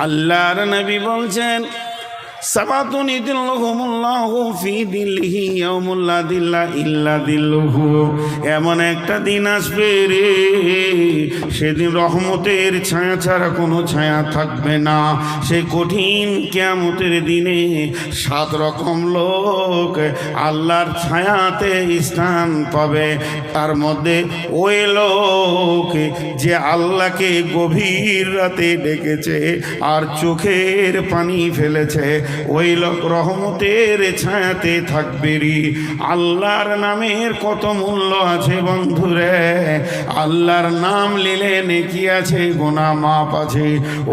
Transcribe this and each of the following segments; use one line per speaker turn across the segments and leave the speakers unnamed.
আল্লাহর নবী বলছেন দিল্লুহু এমন একটা দিন আসবে রে, সেদিন রহমতের ছায়া ছাড়া কোনো ছায়া থাকবে না। সেই কঠিন কিয়ামতের দিনে সাত রকম লোক আল্লাহর ছায়াতে স্থান পাবে। তার মধ্যে ওই লোক যে আল্লাহকে গভীর রাতে ডেকেছে আর চোখের পানি ফেলেছে। ওই লোক রহমতের ছায়াতে থাকবে রি। আল্লাহর নামের কত মূল্য আছে বন্ধুরে। আল্লাহর নাম লিলে নেকি আছে গোনা মাপ আছে।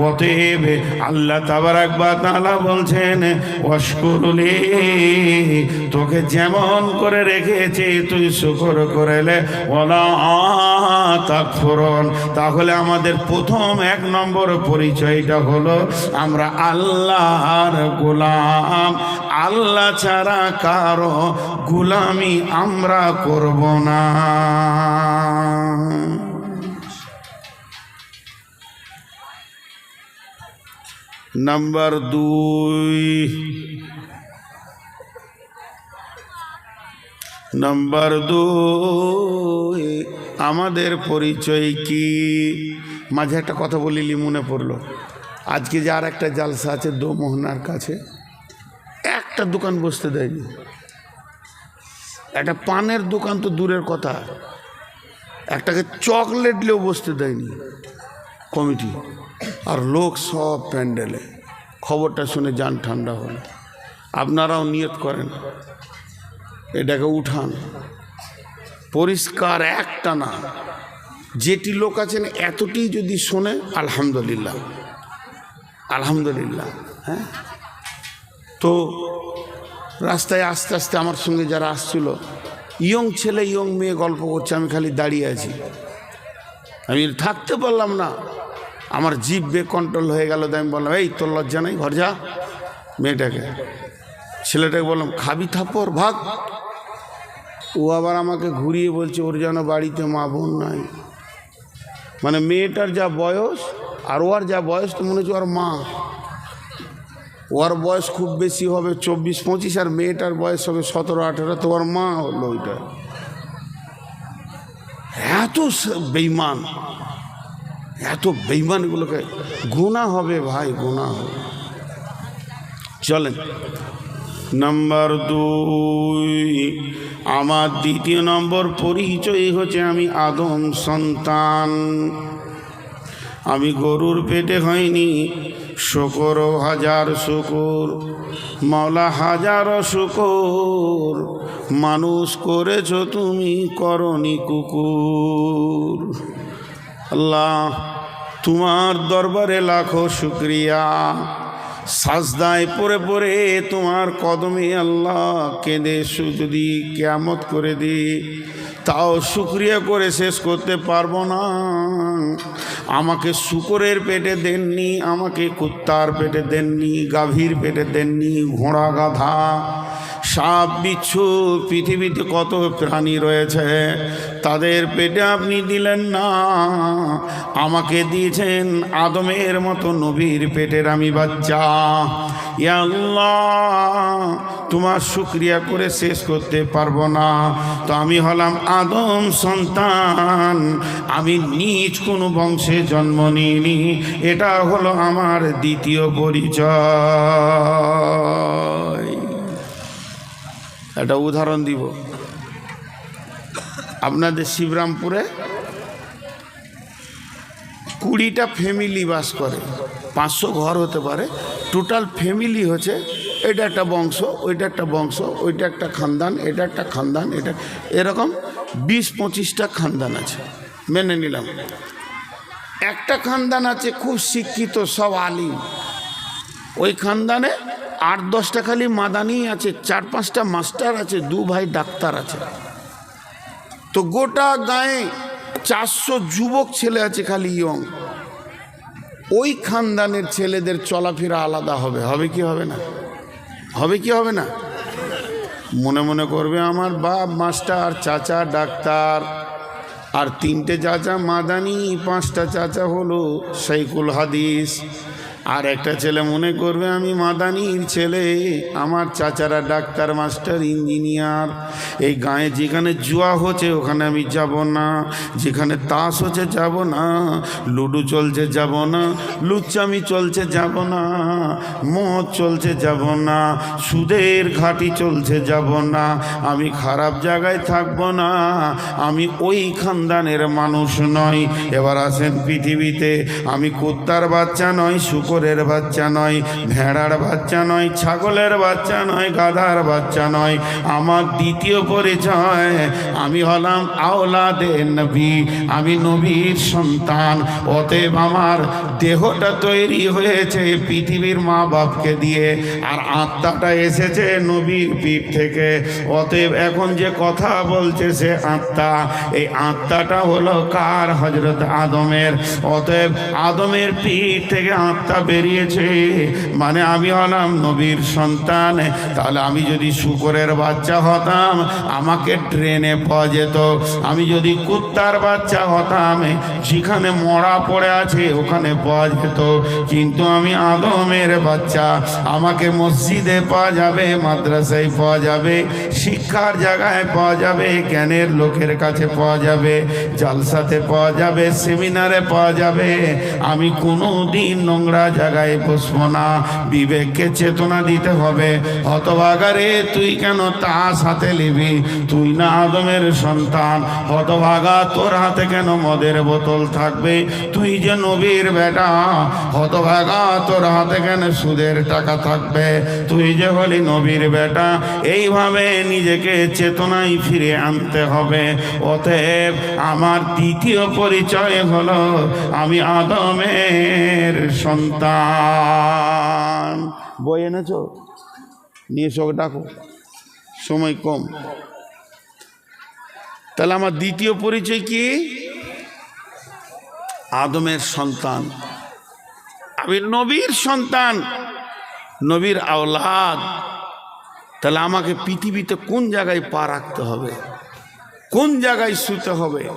অতএব আল্লাহ তাবার একবার তালা বলছেন অস্করুলে তোকে যেমন করে রেখেছে, তুই শুকর করেলে ওলা তাকফরন। তাহলে আমাদের প্রথম এক নম্বর পরিচয়টা হলো, আমরা আল্লাহর গোলাম। আল্লাহ ছাড়া কারও গোলামি আমরা করব না। নাম্বার দুই। নাম্বার দুই, আমাদের পরিচয় কি? মাঝে একটা কথা বলিলি মনে পড়ল। আজকে যে আর একটা জালসা আছে দো মোহনার কাছে, একটা দোকান বসতে দেয়নি। একটা পানের দোকান তো দূরের কথা, একটাকে চকলেট নিয়েও বসতে দেয়নি কমিটি। আর লোক সব প্যান্ডেলে, খবরটা শুনে যান ঠান্ডা হলো। আপনারাও নিয়ত করেন, এটাকে উঠান। পরিষ্কার একটা না, যেটি লোক আছেন এতটি যদি শোনে, আলহামদুলিল্লাহ। আলহামদুলিল্লাহ হ্যাঁ? তো রাস্তায় আস্তে আস্তে আমার সঙ্গে যারা আসছিল, ইয়ং ছেলে, ইয়ং মেয়ে গল্প করছে, আমি খালি দাঁড়িয়ে আছি। আমি থাকতে পারলাম না। আমার জিভ বে কন্ট্রোল হয়ে গেল, আমি বললাম, এই, তোর লজ্জা নেই, ঘর যা। মেয়েটাকে, ছেলেটাকে বললাম, খাবি থাপ্পর ভাগ। ও আবার আমাকে ঘুরিয়ে বলছে, ওর যেন বাড়িতে মা বোন নাই। মানে মেয়েটার যা বয়স আর ওর যা বয়স, তো মনে হচ্ছে ওর মা। ওর বয়স খুব বেশি হবে চব্বিশ, পঁচিশ, আর মেয়েটার বয়স হবে সতেরো, আঠেরো, তো ওর মা হলো ওইটা। এত বেইমান এত বেইমানগুলোকে গুণা হবে ভাই গুণা হবে। চলেন। নাম্বার দুই, আমার দ্বিতীয় নম্বর পরিচয় হচ্ছে আমি আদম সন্তান। আমি গরুর পেটে হয়নি, শকর হাজার শুকুর। মাওলা হাজার শুকুর, মানুষ করেছ তুমি করনি কুকুর। আল্লাহ, তোমার দরবারে লাখো শুক্রিয়া। সাজদায় পরে পরে তোমার কদমে আল্লাহ কেঁদে যদি কেয়ামত করে দি। তাও শুক্রিয়া করে শেষ করতে পারব না। আমাকে শুকরের পেটে দেননি, আমাকে কুত্তার পেটে দেননি, গাভীর পেটে দেননি, ঘোড়া গাধা। সাপ, বিচ্ছু, পৃথিবীতে কত প্রাণী রয়েছে, তাদের পেটে আপনি দিলেন না। আমাকে দিয়েছেন আদমের মতো নবীর পেটের আমি বাচ্চা। আল্লাহ, তোমার শুক্রিয়া করে শেষ করতে পারব না। তো আমি হলাম আদম সন্তান, আমি নিজ কোনো বংশে জন্ম নিইনি, এটা হলো আমার দ্বিতীয় পরিচয়। একটা উদাহরণ দিব। আপনাদের শিবরামপুরে কুড়িটা ফ্যামিলি বাস করে, পাঁচশো ঘর হতে পারে। টোটাল ফ্যামিলি হচ্ছে, এটা একটা বংশ, ওইটা একটা বংশ, ওইটা একটা খানদান, এটা একটা খানদান, এটা এরকম বিশ পঁচিশটা খানদান আছে, মেনে নিলাম। একটা খানদান আছে, খুব শিক্ষিত, সব আলিম। ওই খানদানে আট দশটা খালি মাদানি আছে, চার পাঁচটা মাস্টার আছে, দু ভাই ডাক্তার আছে। তো গোটা গায়ে চারশো যুবক ছেলে আছে খালি ইয়ং। ওই খানদানের ছেলেদের চলাফেরা আলাদা হবে। হবে কি হবে না? হবে কি হবে না? মনে মনে করবে আমার বাপ, মাস্টার, চাচা, ডাক্তার, আর তিনটে চাচা মাদানি, পাঁচটা চাচা হলো সাইকুল হাদিস। আর একটা ছেলে মনে করবে আমি মাদানির ছেলে, আমার চাচারা ডাক্তার, মাস্টার, ইঞ্জিনিয়ার। এই গায়ে যেখানে জুয়া হচ্ছে, ওখানে আমি যাব না। যেখানে তাস হচ্ছে, যাব না। লুডো চলছে, যাব না। লুচ্চামি চলছে, যাব না। মদ চলছে, যাব না। সুদের ঘাটি চলছে, যাব না। আমি খারাপ জায়গায় থাকব না। আমি ওই খানদানের মানুষ নয় এবার আসেন পৃথিবীতে। আমি কুত্তার বাচ্চা নয় শুকরের বাচ্চা নয়, ভেড়ার বাচ্চা নয়, ছাগলের বাচ্চা নয়, গাধার বাচ্চা নয়। আমার দ্বিতীয় পরিচয়, আমি হলাম আওলাদে নবী, আমি নবীর সন্তান। অতএব আমার দেহটা তৈরি হয়েছে পৃথিবীর মা বাপকে দিয়ে, আর আত্মাটা এসেছে নবীর পিঠ থেকে। অতএব এখন যে কথা বলছে সে আত্মা, এই আত্মাটা হলো কার? হজরত আদমের। অতএব আদমের পিঠ থেকে আত্মা বেরিয়েছে। মানে আমি হলাম নবীর সন্তান। তাহলে আমি যদি শুকরের বাচ্চা হতাম, আমাকে ট্রেনে পাওয়া যেত। আমি যদি কুত্তার বাচ্চা হতাম, যেখানে মরা পড়ে আছে, ওখানে পাওয়া যেত। কিন্তু আমি আদমের বাচ্চা। আমাকে মসজিদে পাওয়া যাবে, মাদ্রাসায় পাওয়া যাবে, শিক্ষার জায়গায় পাওয়া যাবে, জ্ঞানের লোকের কাছে পাওয়া যাবে, জালসাতে পাওয়া যাবে, সেমিনারে পাওয়া যাবে। আমি কোনো দিন নোংরা জায়গায় বসবো না, বিবেককে চেতনা দিতে হবে। হতভাগারে তুই কেন তাস হাতে নিবি? তুই না আদমের সন্তান। হতভাগা তোর হাতে কেন মদের বোতল থাকবে? তুই যে নবীর বেটা। হতভাগা তোর হাতে কেন সুদের টাকা থাকবে? তুই যে হলি নবীর বেটা। এইভাবে নিজেকে চেতনায় ফিরে আনতে হবে। অতএব আমার দ্বিতীয় পরিচয় হলো, আমি আদমের সন্তান। বই এনেছ? নিয়ে চোখ ডাকো। সময় কম। তাহলে আমার দ্বিতীয় পরিচয় কি? আদমের সন্তান। আমি নবীর সন্তান। নবীর আওলাদ। তাহলে আমাকে পৃথিবীতে কোন জায়গায় পা রাখতে হবে? কোন জায়গায় শুতে হবে?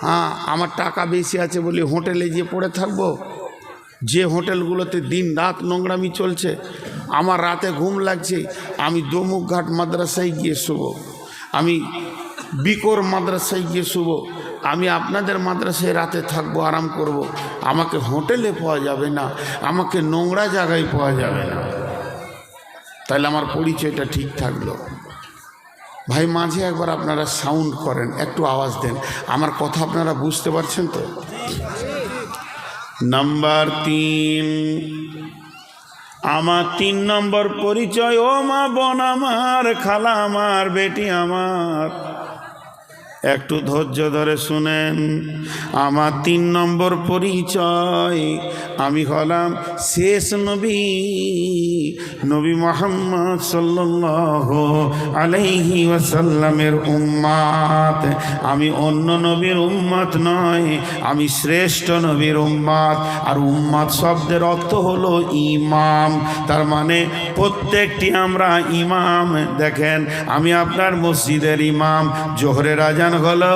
হ্যাঁ আমার টাকা বেশি আছে বলে হোটেলে গিয়ে পড়ে থাকব? যে হোটেলগুলোতে দিন রাত নোংরামি চলছে, আমার রাতে ঘুম লাগছে, আমি দমুক ঘাট মাদ্রাসায় গিয়ে শুবো। আমি বিকোর মাদ্রাসায় গিয়ে শুবো। আমি আপনাদের মাদ্রাসায় রাতে থাকব, আরাম করব। আমাকে হোটেলে পাওয়া যাবে না, আমাকে নোংরা জায়গায় পাওয়া যাবে না। তাহলে আমার পরিচয়টা ঠিক থাকল। ভাই, মাঝে একবার আপনারা সাউন্ড করেন, একটু আওয়াজ দেন। আমার কথা আপনারা বুঝতে পারছেন তো? নাম্বার তিন। আমার তিন নম্বর পরিচয় ও মা বোন আমার খালা আমার বেটি আমার। একটু ধৈর্য ধরে শুনেন। আমার তিন নম্বর পরিচয়, আমি হলাম শেষ নবী নবী মোহাম্মদ সাল্লাহ আলাইহি ওয়াসাল্লামের উম্মাত। আমি অন্য নবীর উম্মাত নয়, আমি শ্রেষ্ঠ নবীর উম্মাত। আর উম্মাত শব্দের অর্থ হলো ইমাম। তার মানে প্রত্যেকটি আমরা ইমাম। দেখেন, আমি আপনার মসজিদের ইমাম, জোহরের আজান হলো,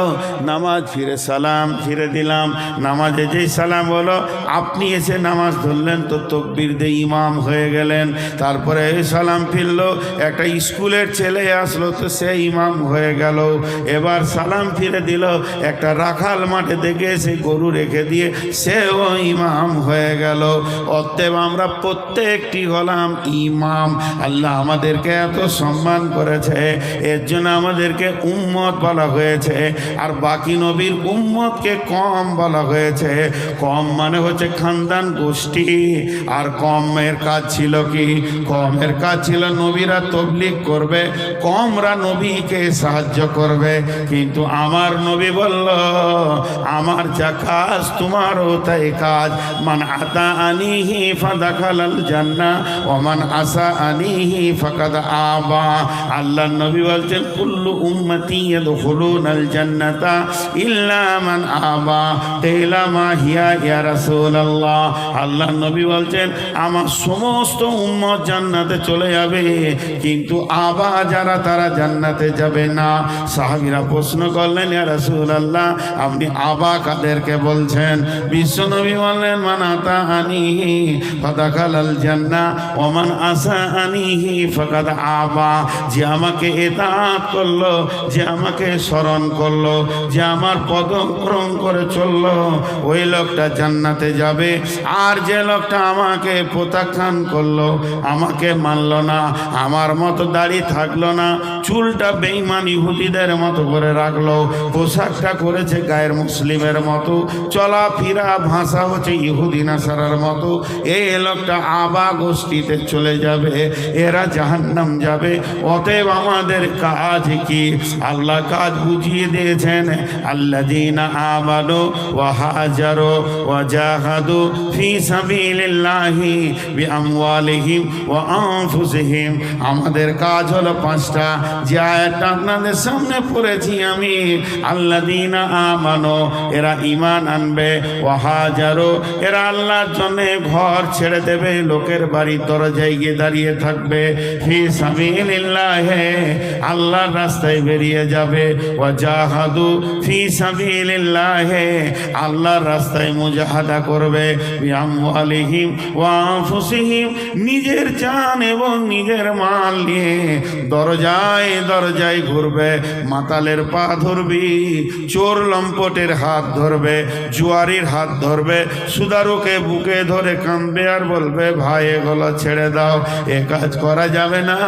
নামাজ ফিরে সালাম, ফিরে দিলাম। নামাজে যেই সালাম হলো, আপনি এসে নামাজ ধরলেন, তো তকবির দিয়ে ইমাম হয়ে গেলেন। তারপরে সালাম ফিরলো, একটা স্কুলের ছেলে আসলো, তো সে ইমাম হয়ে গেল। এবার সালাম ফিরে দিল, একটা রাখাল মাঠে দেখে এসে গরু রেখে দিয়ে সেও ইমাম হয়ে গেল। অতএব আমরা প্রত্যেকটি হলাম ইমাম। আল্লাহ আমাদেরকে এত সম্মান করেছে, এর জন্য আমাদেরকে উম্মত বলা হয়েছে। আর বাকি নবীর উম্মতকে কম বলা হয়েছে। কম মানে হচ্ছে খানদান গোষ্ঠী। আর কমের কাজ ছিল কি? কমের কাজ ছিল নবীরা তবলিক করবে, কমরা নবীকে সাহায্য করবে। কিন্তু আমার নবী বলল, আমার যা কাজ, তোমারও তাই কাজ। মান আতা আনিহি ফাদা খালাল জান্না ওমান আসা আনিহি ফাকাদ আবা। আল্লাহ নবী বলছেন, কুল্লু উম্মতি ইয়াদখুলুনা ইয়াদখুলাল জান্নাতা ইল্লা মান আবা। তেলা মা হিয়া ইয়া রাসূলুল্লাহ। আল্লাহ নবী বলছেন, আমার সমস্ত উম্মত জান্নাতে চলে যাবে, কিন্তু আবা যারা, তারা জান্নাতে যাবে না। সাহাবীরা প্রশ্ন করলেন, ইয়া রাসূলুল্লাহ, আপনি আবা কাদেরকে বলছেন? বিশ্বনবী বললেন, মান আতা আনিহি ফাদাখালাল জান্নাহ ওয়া মান আসা আনিহি ফাকাদ আবা। যে আমাকে এতাত করল, যে আমাকে স্মরণ করল, যে আমার পদক্রম করে চলল, ওই লোকটা জান্নাতে যাবে। আর যে লোকটা আমাকে প্রত্যাখ্যান করল, আমাকে মানলো না, আমার মতো দাড়ি থাকল না, চুলটা বেইমান ইহুদিদের মতো করে রাখল, পোশাকটা করেছে গায়ের মুসলিমের মতো, চলাফেরা ভাষা হচ্ছে ইহুদি নাসারার মতো। এই লোকটা আবা গোষ্ঠীতে চলে যাবে, এরা জাহান্নাম যাবে, অতএব আমাদের কাজ কি? আল্লাহ কাজ বুঝিয়ে দিয়েছেন। ফি সাবিলিল্লাহি বিআমওয়ালিহিম ওয়া আনফুসিহিম। আমাদের কাজ হলো পাঁচটা। যে আয়াতটা আপনাদের সামনে পড়েছি আমি আল্লাহ দিন আমানো, এরা ইমান আনবে। ওয়াহাজারো এরা আল্লাহর জন্য ঘর ছেড়ে দেবে, লোকের বাড়ির দরজায় গিয়ে দাঁড়িয়ে থাকবে। ফি সাবিলিল্লাহে, আল্লাহর রাস্তায় বেরিয়ে যাবে। ওয়াজাহাদু ফি সাবিলিল্লাহে, আল্লাহর রাস্তায় মুজাহাদা করবে বিআমওয়ালিহিম ওয়া আনফুসিহিম নিজের জান এবং নিজের মাল নিয়ে দরজায় দরজায় ঘুরবে, মাতালের পা ধরবি, চোর লম্পটের হাত ধরবে, জুয়ারির হাত ধরবে, সুদারুকে বুকে ধরে কাঁদবে আর বলবে, ভাই, এগুলো ছেড়ে দাও, এ কাজ করা যাবে না,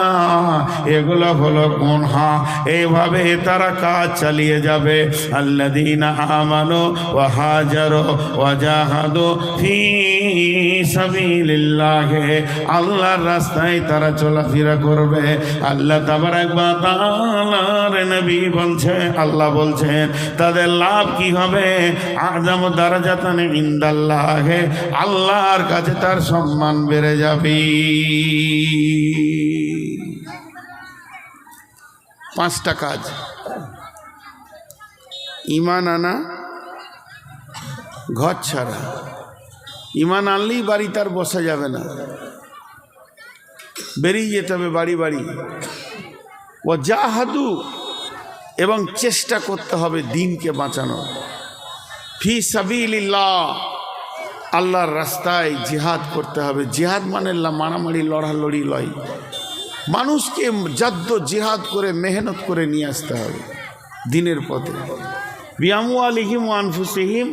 এগুলো হলো কোন হা এইভাবে তারা কাজ চালিয়ে যাবে। আমানো ও হাজারো আল্লাহর রাস্তায় তারা চলাফেরা করবে। আল্লাহ তাবারাক ওয়া নবী বলছে, আল্লাহ বলছেন, তাদের লাভ কি হবে? আজম দারাজাতান ইনদাল্লাহে। আল্লাহর কাছে তার সম্মান বেড়ে যাবে। পাঁচটা কাজ। ইমান আনা ঘর ছাড়া। ইমান আনলেই বাড়ি তার বসা যাবে না। বেরিয়ে যেতে হবে বাড়ি বাড়ি। ও জাহাদু এবং চেষ্টা করতে হবে দিনকে বাঁচানো ফি সাবিলিল্লাহ, আল্লাহর রাস্তায় জিহাদ করতে হবে। জিহাদ মানে মারামারি, লড়ালড়ি, লয়। মানুষকে জাদ্দ জিহাদ করে, মেহনত করে নিয়ে আসতে হবে দিনের পথে। বিয়ামু আলিহিম আনফুসিহিম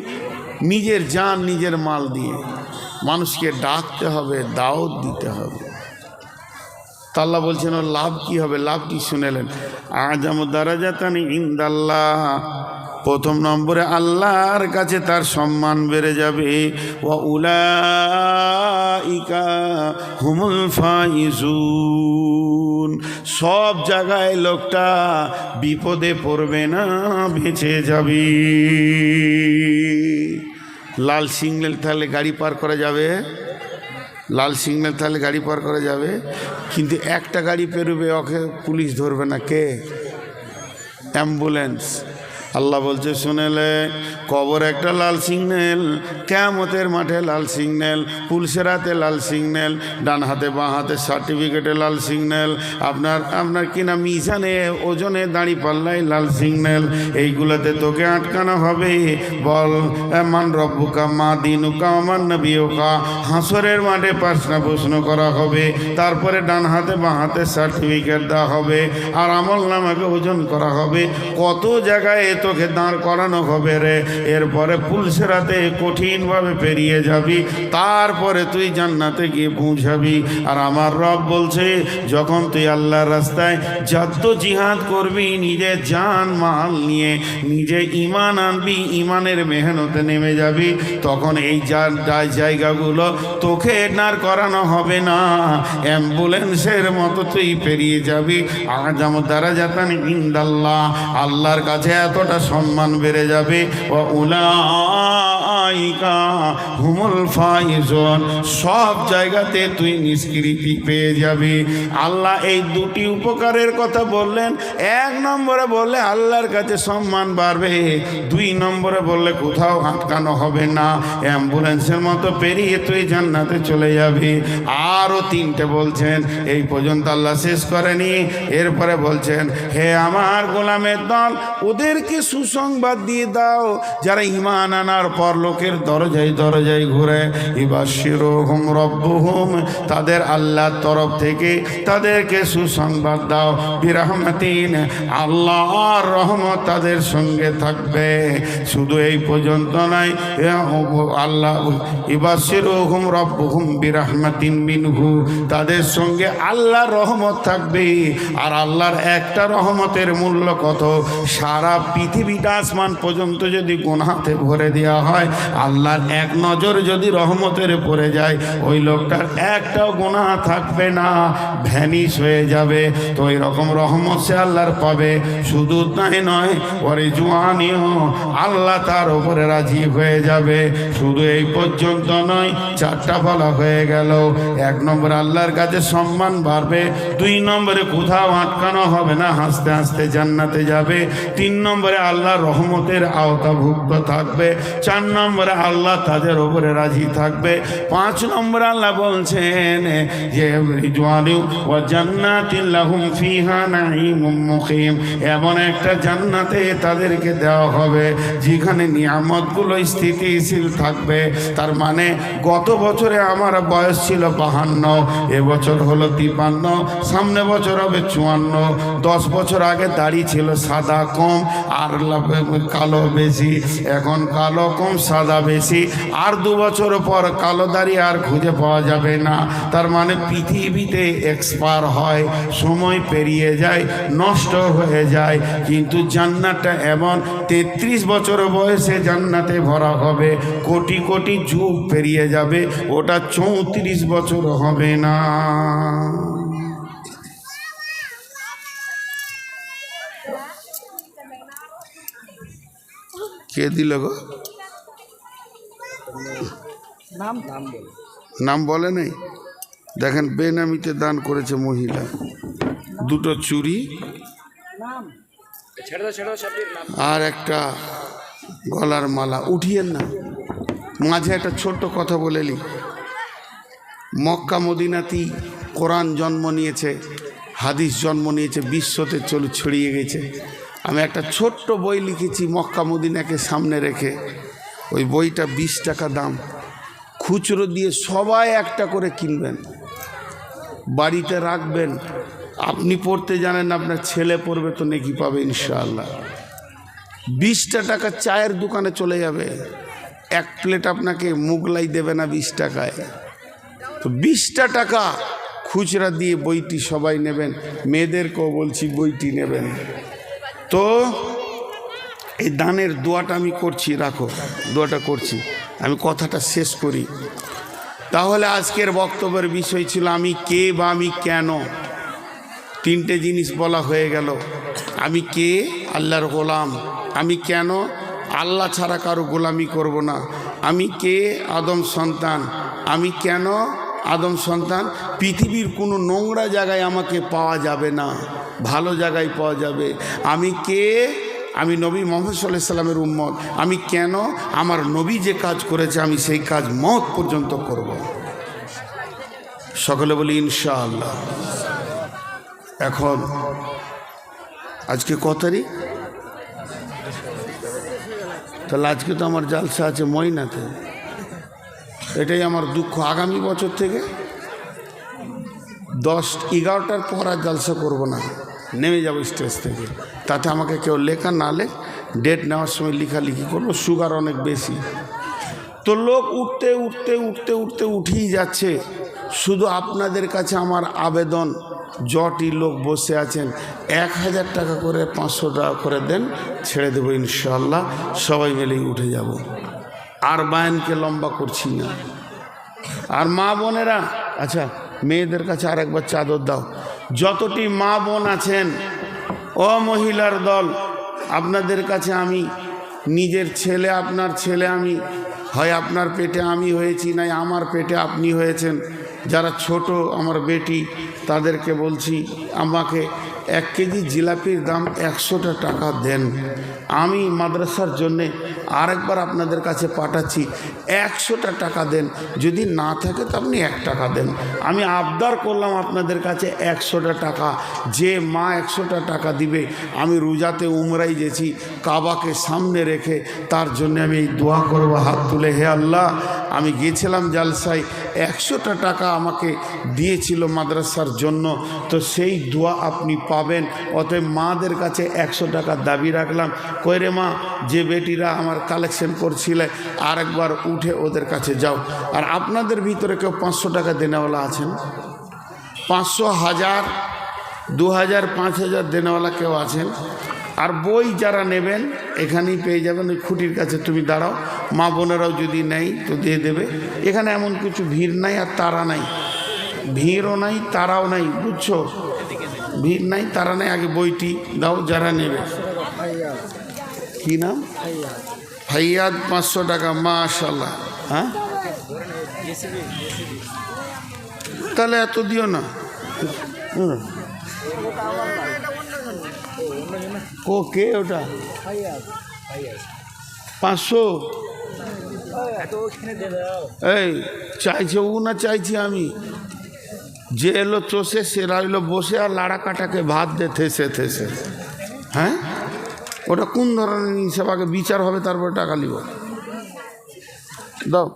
নিজের যান নিজের মাল দিয়ে। মানুষকে ডাকতে হবে দাওয়াত দিতে হবে। তাল্লা বলছেন, ওর লাভ কি হবে? লাভ লাভটি শুনেলেন। আজম দারাজাতানি ইন্দাল্লাহ। প্রথম নম্বরে, আল্লাহর কাছে তার সম্মান বেড়ে যাবে। ও উলাইকা হুমুল ফাইজুন। সব জায়গায় লোকটা বিপদে পড়বে না, বেঁচে যাবে। লাল সিগন্যাল তাহলে গাড়ি পার করা যাবে? লাল সিগন্যাল তাহলে গাড়ি পার করা যাবে। কিন্তু একটা গাড়ি পেরোবে, ওকে পুলিশ ধরবে না। কে? অ্যাম্বুলেন্স। আল্লাহ বলছে, শুনেলে কবর একটা লাল সিগন্যাল কেমতের মাঠে লাল সিগন্যাল পুলসেরাতে লাল সিগন্যাল, ডান হাতে বাঁ হাতে সার্টিফিকেটে লাল সিগন্যাল, আপনার আপনার কিনা মিশানে ওজনে দাঁড়ি পাল্লাই লাল সিগন্যাল, এইগুলোতে তোকে আটকানো হবে। বল মান রব্বুকা, মা দিনুকা আমার নবীকা হাঁসরের মাঠে পাঁচটা প্রশ্ন করা হবে, তারপরে ডান হাতে বাঁ হাতে সার্টিফিকেট দেওয়া হবে, আর আমল নামাকে ওজন করা হবে। কত জায়গায় তোকে দাঁড় করানো হবে রে। এরপরে পুলসেরাতে কঠিনভাবে পেরিয়ে যাবি। তারপরে তুই জান্নাতে গিয়ে পৌঁছাবি। আর আমার রব বলছে, যখন তুই আল্লাহর রাস্তায় যত জিহাদ করবি নিজের জান মাল নিয়ে, নিজে ইমান আনবি ইমানের মেহনতে নেমে যাবি, তখন এই জায়গাগুলো তোকে দাঁড় করানো হবে না। অ্যাম্বুলেন্সের মতো তুই পেরিয়ে যাবি। আজাম দ্বারা যাতান ইন্দাল্লাহ। আল্লাহর কাছে এতটা সম্মান বেড়ে যাবে। হুমুল ফাইজন। সব জায়গাতে তুই নিষ্কৃতি পেয়ে যাবি। আল্লাহ এই দুটি উপকারের কথা বললেন। এক নম্বরে বললে আল্লাহর কাছে সম্মান বাড়বে। দুই নম্বরে বললে কোথাও আটকানো হবে না। অ্যাম্বুলেন্সের মতো পেরিয়ে তুই জান্নাতে চলে যাবি। আরও তিনটে বলছেন। এই পর্যন্ত আল্লাহ শেষ করেনি। এরপরে বলছেন, হে আমার গোলামের দল ওদেরকে সুসংবাদ দিয়ে দাও। যারা ইমান আনার পর লোকের দরজায় দরজায় ঘুরে এবার শিরোহম রব্বহুম, তাদের আল্লাহর তরফ থেকে তাদেরকে সুসংবাদ দাও। বিরহমাতিন, আল্লাহর রহমত তাদের সঙ্গে থাকবে। শুধু এই পর্যন্ত নয় আল্লাহ এবার শিরোহম রব্বহুম বিরহমাতিন মিনহু, তাদের সঙ্গে আল্লাহর রহমত থাকবে। আর আল্লাহর একটা রহমতের মূল্য কত? সারা পৃথিবীটা আসমান পর্যন্ত যদি গোনাতে ভরে দেওয়া হয়, আল্লাহর এক নজর যদি রহমতের পড়ে যায়, ওই লোকটার একটাও গোনা থাকবে না, ভ্যানিশ হয়ে যাবে। তো ওই রকম রহমত সে আল্লাহর পাবে। শুধু তাই নয় পরে জুয়ানিও, আল্লাহ তার উপরে রাজি হয়ে যাবে। শুধু এই পর্যন্ত নয়, চারটা বলা হয়ে গেল। এক নম্বর আল্লাহর কাছে সম্মান বাড়বে, দুই নম্বরে কোথাও আটকানো হবে না, হাসতে হাসতে জান্নাতে যাবে। তিন নম্বরে আল্লাহ রহমতের আওতাভুক্ত থাকবে। চার নম্বরে আল্লাহ তাদের উপরে রাজি থাকবে। পাঁচ নম্বরে আল্লাহ বলছেন যে এমন একটা জান্নাতে তাদেরকে দেওয়া হবে, যেখানে নিয়ামতগুলো স্থিতিশীল থাকবে। তার মানে গত বছরে আমার বয়স ছিল বাহান্ন, এবছর হলো তিপান্ন সামনে বছর হবে চুয়ান্ন, দশ বছর আগে দাড়ি ছিল সাদা কম আর কালো বেশি। এখন কালো কম, সাদা বেশি। আর দু বছর পর কালো দাড়ি আর খুঁজে পাওয়া যাবে না। তার মানে পৃথিবীতে এক্সপায়ার হয়, সময় পেরিয়ে যায়, নষ্ট হয়ে যায়। কিন্তু জান্নাতটা এমন, তেত্রিশ বছর বয়সে জান্নাতে ভরা হবে, কোটি কোটি যুগ পেরিয়ে যাবে, ওটা চৌত্রিশ বছর হবে না। কে দিল গো?
নাম নাম বলে।
নেই? দেখেন বেনামিতে দান করেছে মহিলা। দুটো
নাম।
আর একটা গলার মালা। উঠিয়েন না। মাঝে একটা ছোট্ট কথা বলেলি মক্কা মদিনাতি কোরআন জন্ম নিয়েছে হাদিস জন্ম নিয়েছে বিশ্বতে চলে ছড়িয়ে গেছে। আমি একটা ছোট্ট বই লিখেছি মক্কা মদিনাকে সামনে রেখে। ওই বইটা বিশ টাকা দাম। খুচরো দিয়ে সবাই একটা করে কিনবেন। বাড়িতে রাখবেন। আপনি পড়তে জানেন আপনার ছেলে পড়বে তো নেকি পাবে ইনশাআল্লাহ। বিশটা টাকা চায়ের দোকানে চলে যাবে। এক প্লেট আপনাকে মুগলাই দেবে না বিশ টাকায়। তো বিশটা টাকা খুচরা দিয়ে বইটি সবাই নেবেন। মেয়েদেরকেও বলছি বইটি নেবেন। তো এই দানের দোয়াটা আমি করছি, রাখো, দোয়াটা করছি। আমি কথাটা শেষ করি। তাহলে আজকের বক্তব্যের বিষয় ছিল, আমি কে বা আমি কেন? তিনটে জিনিস বলা হয়ে গেল। আমি কে? আল্লাহর গোলাম। আমি কেন? আল্লাহ ছাড়া কারও গোলামি করব না। আমি কে? আদম সন্তান। আমি কেন? আদম সন্তান? পৃথিবীর কোনো নোংরা জায়গায় আমাকে পাওয়া যাবে না। ভালো জায়গায় পাওয়া যাবে। আমি কে? আমি নবী মোহাম্মদ সাল্লাহ সাল্লামের উম্মত। আমি কেন? আমার নবী যে কাজ করেছে, আমি সেই কাজ মত পর্যন্ত করব। সকলে বলি, ইনশাআল্লাহ। এখন, আজকে ক তারিখ? তাহলে আজকে তো আমার জালসা আছে ময়নাতে। এটাই আমার দুঃখ। আগামী বছর থেকে দশ, এগারোটার পর আর জালসা করব না। নেমে যাব স্টেজ থেকে। তাতে আমাকে কেউ লেখা না লেখ ডেট নেওয়ার সময় লেখালেখি করব সুগার অনেক বেশি। তো লোক উঠতে উঠতে উঠতে উঠতে উঠেই যাচ্ছে। শুধু আপনাদের কাছে আমার আবেদন জটি লোক বসে আছেন, এক হাজার টাকা করে পাঁচশো টাকা করে দেন, ছেড়ে দেবো ইনশাল্লাহ সবাই মিলেই উঠে যাব। আর বায়নকে লম্বা করছি না। আর মা বোনেরা আচ্ছা মেয়েদের কাছে আর একবার চাদর দাও। যতটি মা বোন আছেন, ও মহিলার দল, আপনাদের কাছে আমি, নিজের ছেলে, আপনার ছেলে আমি, হয় আপনার পেটে আমি হয়েছি, নাই আমার পেটে আপনি হয়েছেন, যারা ছোট, আমার বেটি, তাদেরকে বলছি, আমাকে এক কেজি জিলাপির দাম একশোটা টাকা দেন। আমি মাদ্রাসার জন্যে আরেকবার আপনাদের কাছে পাঠাচ্ছি, একশোটা টাকা দেন। যদি না থাকে তো আপনি এক টাকা দেন। আমি আবদার করলাম আপনাদের কাছে একশোটা টাকা। যে মা একশোটা টাকা দিবে, আমি রোজাতে উমরাই গেছি, কাবাকে সামনে রেখে তার জন্য আমি এই দোয়া করব, হাত তুলে, হে আল্লাহ, আমি গিয়েছিলাম জালসায়, একশোটা টাকা আমাকে দিয়েছিল মাদ্রাসার জন্য। তো সেই দোয়া আপনি পাবেন, অতএব মাদের কাছে একশো টাকার দাবি রাখলাম। কইরে মা, যে বেটিরা আমার কালেকশন করছিলে, আরেকবার উঠে ওদের কাছে যাও। আর আপনাদের ভিতরে কেউ পাঁচশো টাকা দেনেওয়ালা আছেন? পাঁচশো হাজার, দু হাজার, পাঁচ হাজার দেনেওয়ালা কেউ আছেন? আর বই যারা নেবেন, এখানেই পেয়ে যাবেন, ওই খুঁটির কাছে তুমি দাঁড়াও। মা বোনেরাও যদি নেই তো দিয়ে দেবে। এখানে এমন কিছু ভিড় নাই আর তারা নাই। ভিড়ও নাই, তারাও নাই, বুঝছ? ভিড় নাই, তারা নাই, আগে বইটি দাও, যারা নেবে। কি নাম? ফাইয়াদ পাঁচশো টাকা মাশাল্লাহ হ্যাঁ? তাহলে এত দিও না। ও, কে ওটা? পাঁচশো? এই, চাইছে ও না চাইছি আমি? যে এলো চষে সে রইল বসে আর লাড়া কাটাকে ভাত দে, থেসে থেসে। হ্যাঁ? ওটা কোন ধরনের হিসাব? আগে বিচার হবে তারপরে টাকা নিব। দাও।